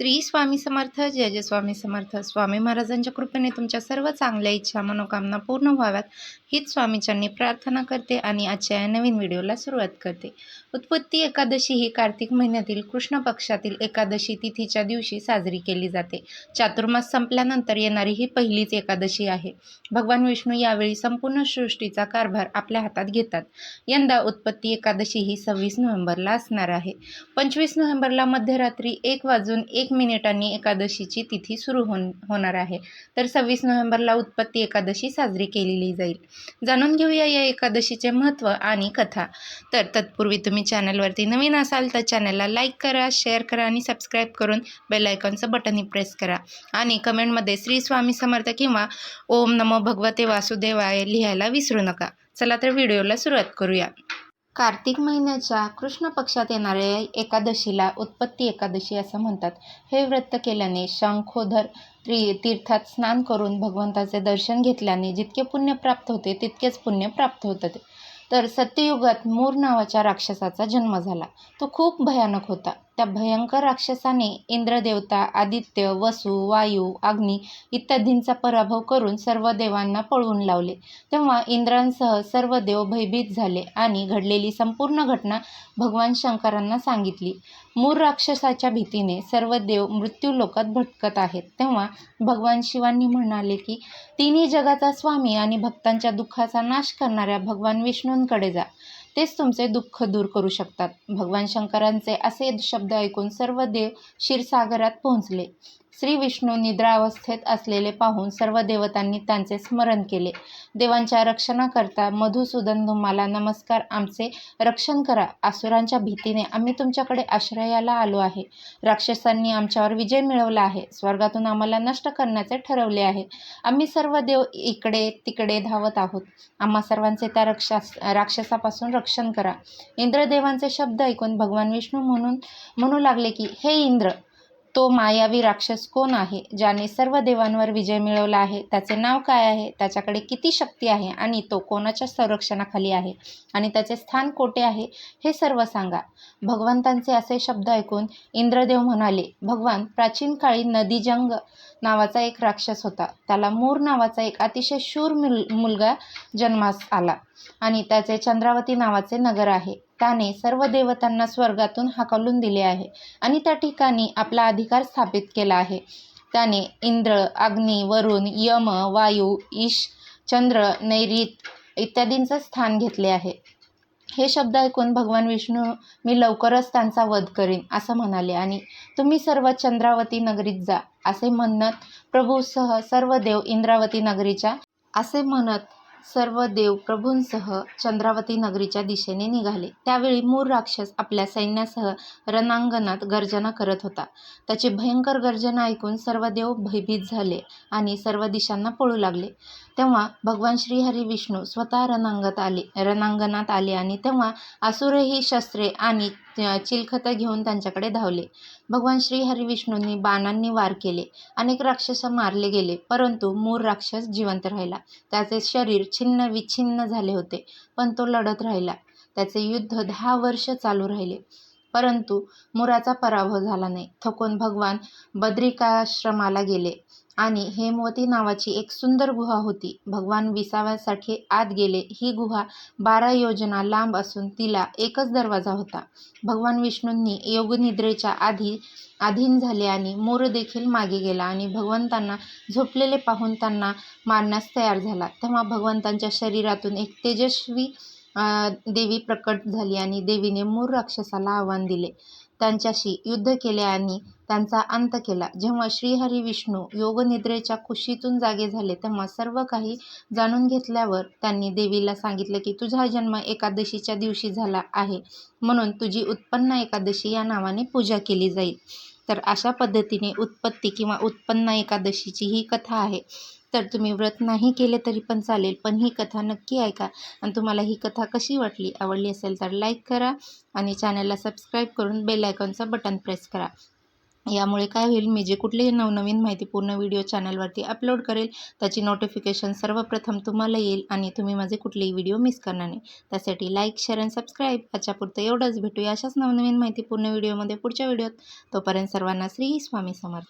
श्री स्वामी समर्थ जय जय स्वामी समर्थ. स्वामी महाराजांच्या कृपेने तुमच्या सर्व चांगल्या इच्छा मनोकामना पूर्ण व्हाव्यात. हीच स्वामीच्यांनी प्रार्थना करते आणि आजच्या या नवीन व्हिडिओला सुरुवात करते. उत्पत्ती एकादशी ही कार्तिक महिन्यातील कृष्ण पक्षातील एकादशी तिथीच्या दिवशी साजरी केली जाते. चातुर्मास संपल्यानंतर येणारी ही पहिलीच एकादशी आहे. भगवान विष्णू यावेळी संपूर्ण सृष्टीचा कारभार आपल्या हातात घेतात. यंदा उत्पत्ती एकादशी ही सव्वीस नोव्हेंबरला असणार आहे. पंचवीस नोव्हेंबरला मध्यरात्री एक वाजून एक एक मिनिटांनी एकादशीची तिथी सुरू होऊन होणार आहे. तर सव्वीस नोव्हेंबरला उत्पत्ती एकादशी साजरी केलेली जाईल. जाणून घेऊया या एकादशीचे महत्त्व आणि कथा. तर तत्पूर्वी तुम्ही चॅनलवरती नवीन असाल तर चॅनलला लाईक करा शेअर करा आणि सबस्क्राईब करून बेलायकॉनचं बटनही प्रेस करा. आणि कमेंटमध्ये श्री स्वामी समर्थ किंवा ओम नमो भगवते वासुदेवाय लिहायला विसरू नका. चला तर व्हिडिओला सुरुवात करूया. कार्तिक महिन्याच्या कृष्ण पक्षात येणाऱ्या एकादशीला उत्पत्ती एकादशी असं म्हणतात. हे व्रत केल्याने शंखोधर त्री तीर्थात स्नान करून भगवंताचे दर्शन घेतल्याने जितके पुण्य प्राप्त होते तितकेच पुण्य प्राप्त होते तर सत्ययुगात मूर नावाच्या राक्षसाचा जन्म झाला. तो खूप भयानक होता. त्या भयंकर राक्षसाने इंद्रदेवता आदित्य वसु वायू अग्नी इत्यादींचा पराभव करून सर्व देवांना पळवून लावले. तेव्हा इंद्रांसह सर्व देव भयभीत झाले आणि घडलेली संपूर्ण घटना भगवान शंकरांना सांगितली. मूर राक्षसाच्या भीतीने सर्व देव मृत्यू लोकात भटकत आहेत. तेव्हा भगवान शिवांनी म्हणाले की तिन्ही जगाचा स्वामी आणि भक्तांच्या दुःखाचा नाश करणाऱ्या भगवान विष्णूंकडे जा. तेच तुमचे दुःख दूर करू शकतात. भगवान शंकरांचे असे शब्द ऐकून सर्व देव क्षीरसागरात पोहोचले. श्री विष्णू निद्रावस्थेत असलेले पाहून सर्व देवतांनी त्यांचे स्मरण केले. देवांच्या रक्षणाकरता मधुसूदन तुम्हाला नमस्कार. आमचे रक्षण करा. आसुरांच्या भीतीने आम्ही तुमच्याकडे आश्रयाला आलो आहे. राक्षसांनी आमच्यावर विजय मिळवला आहे. स्वर्गातून आम्हाला नष्ट करण्याचे ठरवले आहे. आम्ही सर्व देव इकडे तिकडे धावत आहोत. आम्हा सर्वांचे त्या रक्षास राक्षसापासून रक्षण करा. इंद्रदेवांचे शब्द ऐकून भगवान विष्णू म्हणून म्हणू लागले की हे इंद्र तो मायावी राक्षस कोण आहे? ज्याने सर्व देवांवर विजय मिळवला आहे त्याचे नाव काय आहे? त्याच्याकडे किती शक्ती आहे आणि तो कोणाच्या संरक्षणाखाली आहे? आणि त्याचे स्थान कोठे आहे? हे सर्व सांगा. भगवंतांचे असे शब्द ऐकून इंद्रदेव म्हणाले भगवान प्राचीन काळी नदीजंग नावाचा एक राक्षस होता. त्याला मूर नावाचा एक अतिशय शूर मुल मुलगा जन्मास आला आणि त्याचे चंद्रावती नावाचे नगर आहे. त्याने सर्व देवतांना स्वर्गातून हाकलून दिले आहे आणि त्या ठिकाणी आपला अधिकार स्थापित केला आहे. त्याने इंद्र अग्नी वरुण यम वायू ईश चंद्र नैरित इत्यादींचं स्थान घेतले आहे. हे शब्द ऐकून भगवान विष्णू मी लवकरच त्यांचा वध करीन असं म्हणाले. आणि तुम्ही सर्व चंद्रावती नगरीत जा असे म्हणत प्रभूसह सर्व देव इंद्रावती नगरीच्या असे म्हणत सर्व देव प्रभूंसह चंद्रावती नगरीच्या दिशेने निघाले. त्यावेळी मूर राक्षस आपल्या सैन्यासह रणांगणात गर्जना करत होता. त्याची भयंकर गर्जना ऐकून सर्व देव भयभीत झाले आणि सर्व दिशांना पळू लागले. तेव्हा भगवान श्रीहरी विष्णू स्वतः रणांगत आले रणांगणात आले आणि तेव्हा असुरही शस्त्रे आणि चिलखतं घेऊन त्यांच्याकडे धावले. भगवान श्रीहरी विष्णूंनी बाणांनी वार केले. अनेक राक्षस मारले गेले परंतु मूर राक्षस जिवंत राहिला. त्याचे शरीर छिन्न विछिन्न झाले होते पण तो लढत राहिला. त्याचे युद्ध दहा वर्ष चालू राहिले. परंतु मुराचा पराभव झाला नाही. थकून भगवान बद्रिकाश्रमाला गेले. आणि हेमवती नावाची एक सुंदर गुहा होती. भगवान विसाव्यासाठी आत गेले. ही गुहा बारा योजना लांब असून तिला एकच दरवाजा होता. भगवान विष्णूंनी योगनिद्रेच्या आधी अधीन झाले आणि मोर देखील मागे गेला आणि भगवंतांना झोपलेले पाहून त्यांना मारण्यास तयार झाला. तेव्हा भगवंतांच्या शरीरातून एक तेजस्वी देवी प्रकट झाली आणि देवीने मूर राक्षसाला आव्हान दिले. त्यांच्याशी युद्ध केले आणि त्यांचा अंत केला. जेव्हा श्रीहरी विष्णू योगनिद्रेच्या कुशीतून जागे झाले तेव्हा सर्व काही जाणून घेतल्यावर त्यांनी देवीला सांगितले की तुझा जन्म एकादशीच्या दिवशी झाला आहे. म्हणून तुझी उत्पन्न एकादशी या नावाने पूजा केली जाईल. तर अशा पद्धतीने उत्पत्ती किंवा उत्पन्न एकादशीची ही कथा आहे. तर तुम्ही व्रत नाही केले तरी पण चालेल पण ही कथा नक्की ऐका आणि तुम्हाला ही कथा कशी वाटली आवडली असेल तर लाईक करा आणि चॅनलला सबस्क्राईब करून बेल आयकॉनचं बटन प्रेस करा. यामुळे काय होईल मी जे कुठलेही नवनवीन माहितीपूर्ण व्हिडिओ चॅनलवरती अपलोड करेल त्याची नोटिफिकेशन सर्वप्रथम तुम्हाला येईल आणि तुम्ही माझे कुठलेही व्हिडिओ मिस करणार नाही. त्यासाठी लाईक शेअर अँड सबस्क्राईब याच्यापुरतं एवढंच. भेटूया अशाच नवनवीन माहितीपूर्ण व्हिडिओमध्ये पुढच्या व्हिडिओत. तोपर्यंत सर्वांना श्री स्वामी समर्थ.